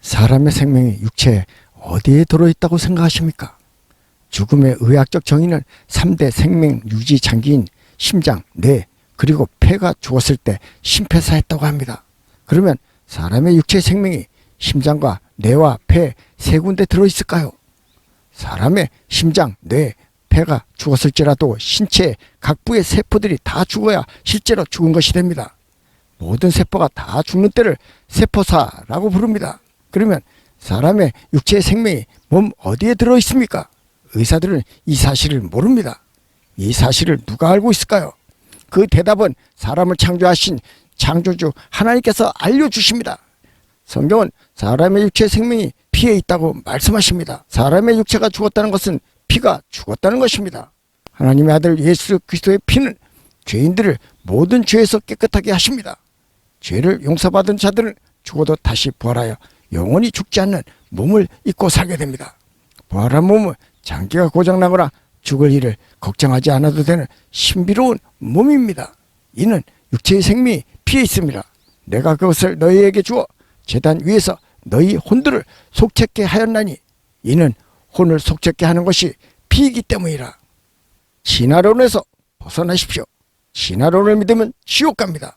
사람의 생명이 육체에 어디에 들어있다고 생각하십니까? 죽음의 의학적 정의는 3대 생명 유지 장기인 심장, 뇌, 그리고 폐가 죽었을 때 심폐사했다고 합니다. 그러면 사람의 육체 생명이 심장과 뇌와 폐 세 군데 들어있을까요? 사람의 심장, 뇌, 폐가 죽었을지라도 신체의 각 부의 세포들이 다 죽어야 실제로 죽은 것이 됩니다. 모든 세포가 다 죽는 때를 세포사라고 부릅니다. 그러면 사람의 육체의 생명이 몸 어디에 들어 있습니까? 의사들은 이 사실을 모릅니다. 이 사실을 누가 알고 있을까요? 그 대답은 사람을 창조하신 창조주 하나님께서 알려주십니다. 성경은 사람의 육체의 생명이 피에 있다고 말씀하십니다. 사람의 육체가 죽었다는 것은 피가 죽었다는 것입니다. 하나님의 아들 예수 그리스도의 피는 죄인들을 모든 죄에서 깨끗하게 하십니다. 죄를 용서받은 자들은 죽어도 다시 부활하여 영원히 죽지 않는 몸을 입고 살게 됩니다. 부활한 몸은 장기가 고장나거나 죽을 일을 걱정하지 않아도 되는 신비로운 몸입니다. 이는 육체의 생명이 피에 있습니다. 내가 그것을 너희에게 주어 재단 위에서 너희 혼들을 속죄케 하였나니 이는 혼을 속죄케 하는 것이 피이기 때문이라. 진화론에서 벗어나십시오. 진화론을 믿으면 지옥 갑니다.